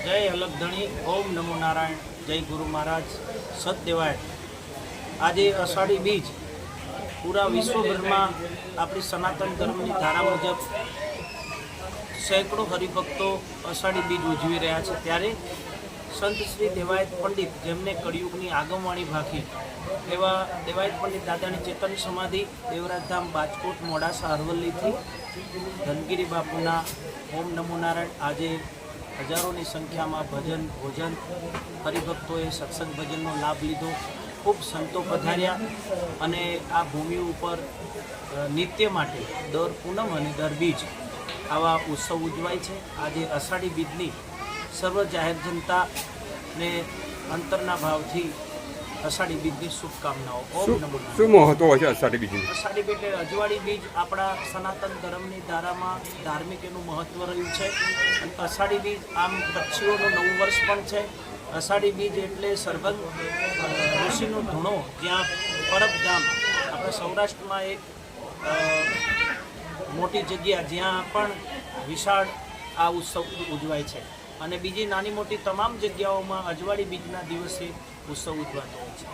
જય અલગધણી ઓમ નમો નારાયણ, જય ગુરુ મહારાજ, સતદેવાય. આજે અષાઢી બીજ, પૂરા વિશ્વભરમાં આપણી સનાતન ધર્મની ધારા મુજબ સેંકડો હરિભક્તો અષાઢી બીજ ઉજવી રહ્યા છે. ત્યારે સંત શ્રી દેવાયત પંડિત જેમને કળિયુગની આગમવાણી ભાખી, એવા દેવાયત પંડિત દાદાની ચેતન સમાધિ દેવરાજધામ બાજકોટ મોડાસા અરવલ્લીથી ધનગીરી બાપુના ઓમ નમો નારાયણ આજે હજારોની સંખ્યામાં ભજન, ભોજન, હરિભક્તોએ સત્સંગ ભજનનો લાભ લીધો. ખૂબ સંતો પધાર્યા અને આ ભૂમિ ઉપર નિત્ય માટે દર પૂનમ અને દર બીજ આવા ઉત્સવ ઉજવાય છે. આજે અષાઢી બીજની સર્વ જાહેર જનતાને અંતરના ભાવથી અષાઢી બીજની શુભકામનાઓ. ઓમ નમો શું મહત્વ છે અષાઢી બીજ અષાઢી બીજ એટલે અજવાળી બીજ આપણા સનાતન ધર્મની ધારામાં ધાર્મિક એનું મહત્વ રહ્યું છે. અને અષાઢી બીજ આમ પક્ષીઓનું નવું વર્ષ પણ છે. અષાઢી બીજ એટલે સરબંધ ઋષિનો ધૂણો જ્યાં પરબધામ આપણા સૌરાષ્ટ્રમાં એક મોટી જગ્યા જ્યાં પણ વિશાળ આ ઉત્સવ ઉજવાય છે. અને બીજી નાની મોટી તમામ જગ્યાઓમાં અજવાળી બીજના દિવસે ઉત્સવ ઉજવાતો હોય છે.